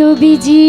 নবীজি।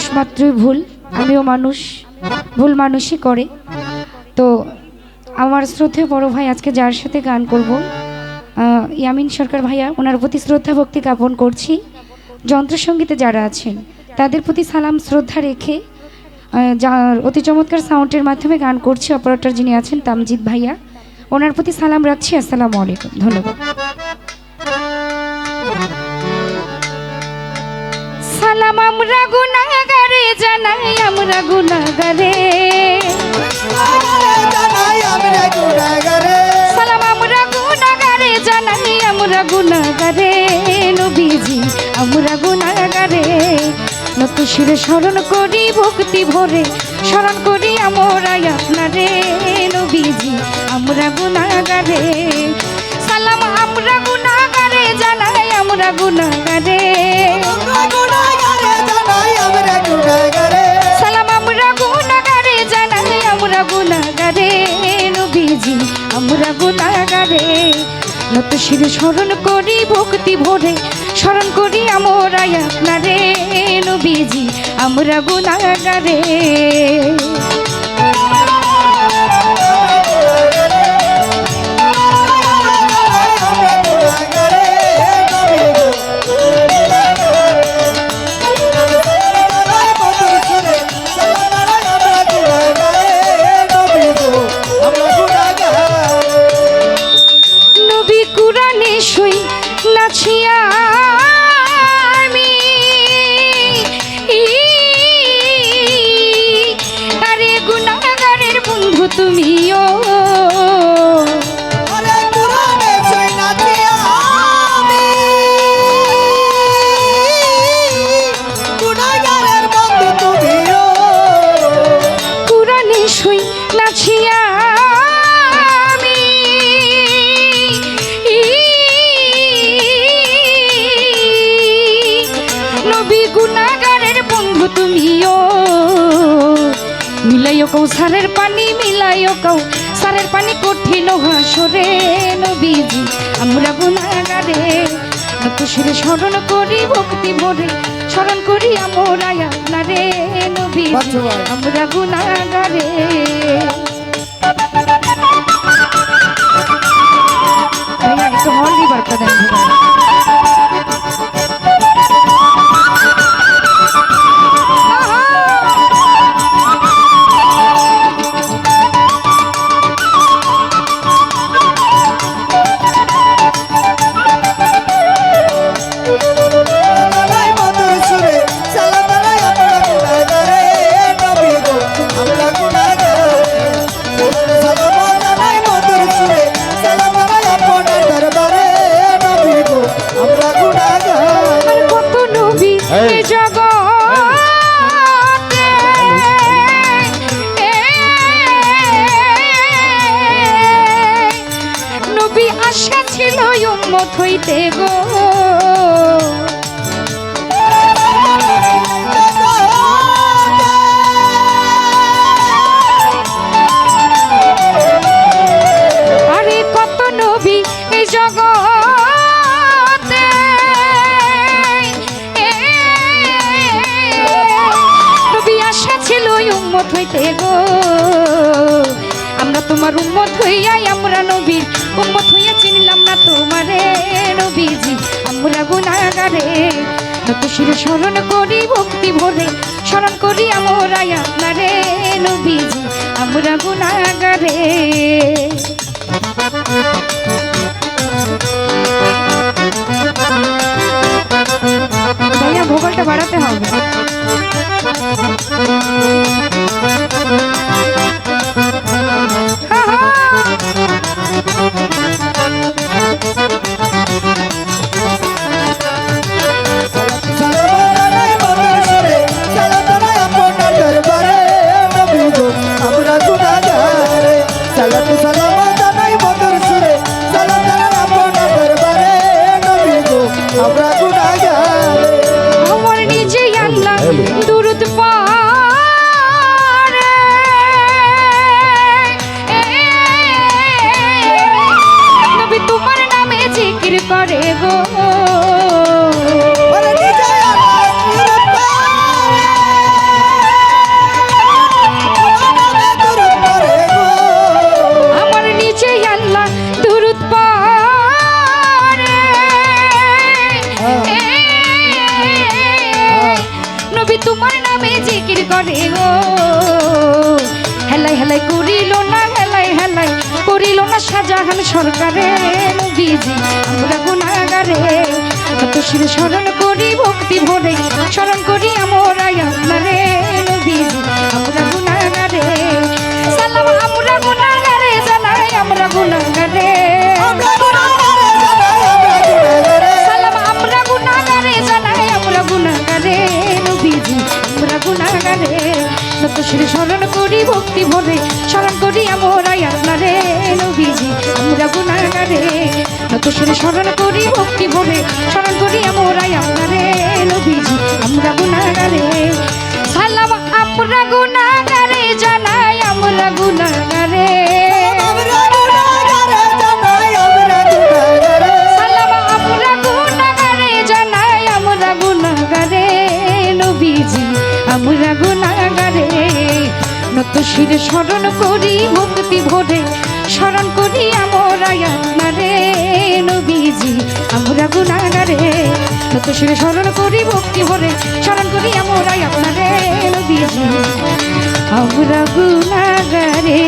মানুষ মাত্রই ভুল, আমিও মানুষ, ভুল মানুষই করে। তো আমার শ্রদ্ধেয় বড় ভাই আজকে যার সাথে গান করব ইয়ামিন সরকার ভাইয়া, ওনার প্রতি শ্রদ্ধা ভক্তি জ্ঞাপন করছি। যন্ত্রসঙ্গীতে যারা আছেন, তাদের প্রতি সালাম, শ্রদ্ধা রেখে যার অতি চমৎকার সাউন্ডের মাধ্যমে গান করছি অপারেটর যিনি আছেন তামজিৎ ভাইয়া, ওনার প্রতি সালাম রাখছি, আসসালামু আলাইকুম, ধন্যবাদ। সালাম, আমরা গুনাগারে জানাই, আমরা গুনাগারে সালাম স্মরণ করি, ভক্তি ভরে। স্মরণ করি আমরা আপনারে। নবীজি, আমরা গুনাগারে সালাম, আমরা গুনাগারে জানাই আমরা গুনাগারে সালাম আমরা গুনাগারে জানাই আমরা গুনাগারে নবীজি আমরা গুনাগারে নত শিরে স্মরণ করি ভক্তি ভরে। স্মরণ করি আমরা আপনারে। নবীজি আমরা গুনাগারে নবী গুনাগারের বন্ধু তুমিও। মিলাইও কৌ সারের পানি মিলাইও কৌ সারের পানি কঠিন হাসরে নবীজি। আমরা গুনাগারে তুষিরে স্মরণ করি ভক্তি ভরে স্মরণ করি আমরা আপনারে ভাই। আমরা ভাইয়া একটু হল রিভারটা দেন আশা ছিল উম্মত হইতে গো। হইতে গো। আমরা তোমার উম্মত হইয়াই, আমরা নবীর উম্মত হইয়া চিনলাম না তোমারে নবীজি। আমরা গুনাগারে নত শিরে স্মরণ করি, ভক্তি ভরে স্মরণ করি আমরা আপনারে নবীজি। আমরা গুনাগারে সালাম নামে জিকির করে গো। হেলাই হেলাই করিল না, হেলাই হেলাই করিল না শাহজাহান সরকারে। বিজি আমরা গুণাগারে তো শির স্মরণ করি, ভক্তি ভরে স্মরণ করি নত শ্রী স্মরণ করি, ভক্তি ভরে স্মরণ করি আমরাই আপনারে নবীজি। আমরা গুণাগারে নত শ্রী স্মরণ করি, ভক্তি ভরে স্মরণ করি আমরা আপনারে নবীজি। আমরা গুণাগারে সালাম আমরা গুণাগারে জানাই আমরা গুণাগারে শির স্মরণ করি ভক্তি ভরে। স্মরণ করি আমরা আপনারে নবীজি, আমরা গুণাগারে নত শিরে স্মরণ করি ভক্তি ভরে। স্মরণ করি আমরা আপনারে নবীজি, আমরা গুনাহগারে